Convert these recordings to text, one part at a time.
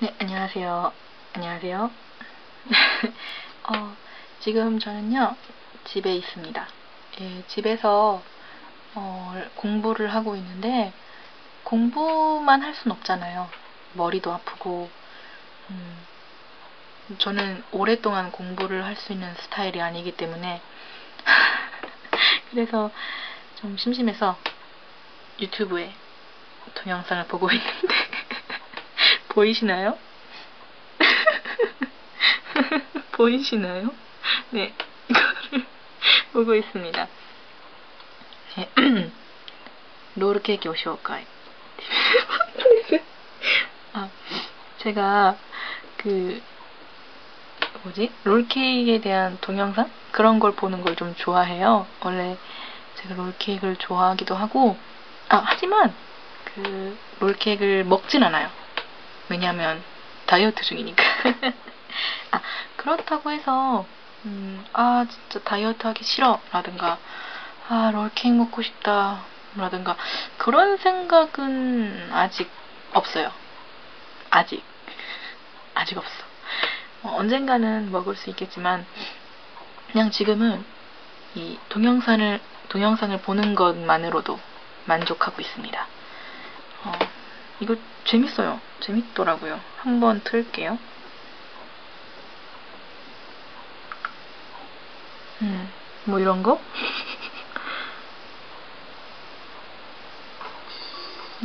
네, 안녕하세요. 안녕하세요. 어, 지금 저는요, 집에 있습니다. 예, 집에서 어, 공부를 하고 있는데, 공부만 할 순 없잖아요. 머리도 아프고, 음, 저는 오랫동안 공부를 할 수 있는 스타일이 아니기 때문에, 그래서 좀 심심해서 유튜브에 동영상을 보고 있는데, 보이시나요? 보이시나요? 네, 이거를 보고 있습니다. 네, 롤 케이크 오쇼까이. 아, 제가 그 뭐지? 롤케이크에 대한 동영상 그런 걸 보는 걸 좀 좋아해요. 원래 제가 롤케이크를 좋아하기도 하고 아 하지만 그 롤케이크를 먹진 않아요. 왜냐하면 다이어트 중이니까. 아, 그렇다고 해서 음, 아 진짜 다이어트 하기 싫어 라든가 아 롤케이크 먹고 싶다 라든가 그런 생각은 아직 없어요. 아직 아직 없어. 어, 언젠가는 먹을 수 있겠지만 그냥 지금은 이 동영상을 동영상을 보는 것만으로도 만족하고 있습니다. 어, 이거 재밌어요. 재밌더라고요. 한번 틀게요. 음, 뭐 이런 거?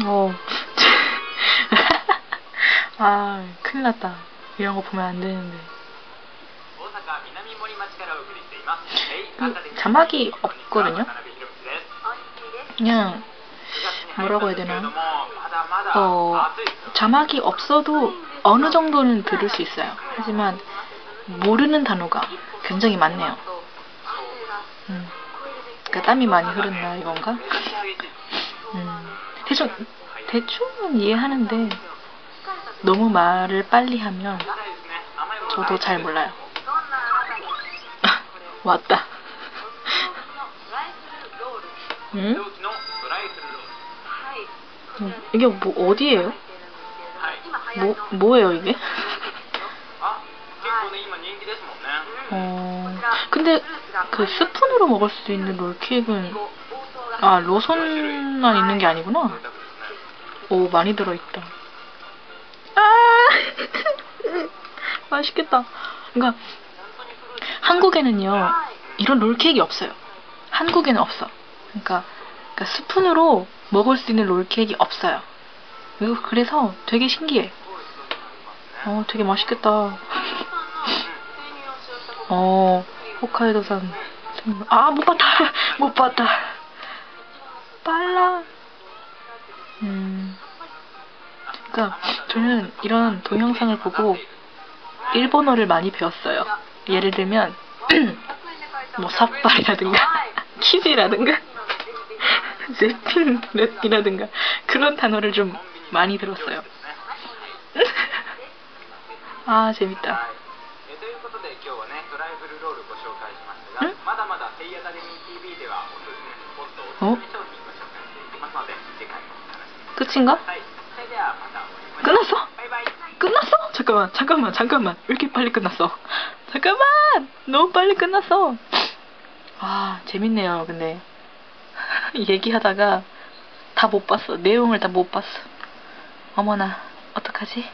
어. 아, 큰일 났다. 이런 거 보면 안 되는데. 그 자막이 없거든요? 그냥, 뭐라고 해야 되나? 어, 자막이 없어도 어느 정도는 들을 수 있어요. 하지만 모르는 단어가 굉장히 많네요. 음. 그러니까 땀이 많이 흐른다 이건가? 음. 대충 대충은 이해하는데 너무 말을 빨리 하면 저도 잘 몰라요. 왔다. 응? 음, 이게 뭐 어디예요? 뭐 뭐예요 이게? 어 근데 그 스푼으로 먹을 수 있는 롤케이크는 아 로선만 있는 게 아니구나. 오 많이 들어있다. 아 맛있겠다. 그러니까 한국에는요 이런 롤케이크 없어요. 한국에는 없어. 그러니까, 그러니까 스푼으로 먹을 수 있는 롤케이크 없어요. 그래서 되게 신기해. 어, 되게 맛있겠다. 어, 홋카이도산. 아, 못 봤다. 못 봤다. 빨라. 음. 그니까, 저는 이런 동영상을 보고 일본어를 많이 배웠어요. 예를 들면, 뭐, 삿발이라든가, 키지라든가, 제핀이라든가 그런 단어를 좀 많이 들었어요. 아 재밌다. 응? 어? 끝인가? 끝났어? 끝났어? 잠깐만, 잠깐만, 잠깐만. 왜 이렇게 빨리 끝났어? 잠깐만! 너무 빨리 끝났어. 아, 재밌네요, 근데. 얘기하다가 다 못 봤어. 내용을 다 못 봤어. 어머나, 어떡하지?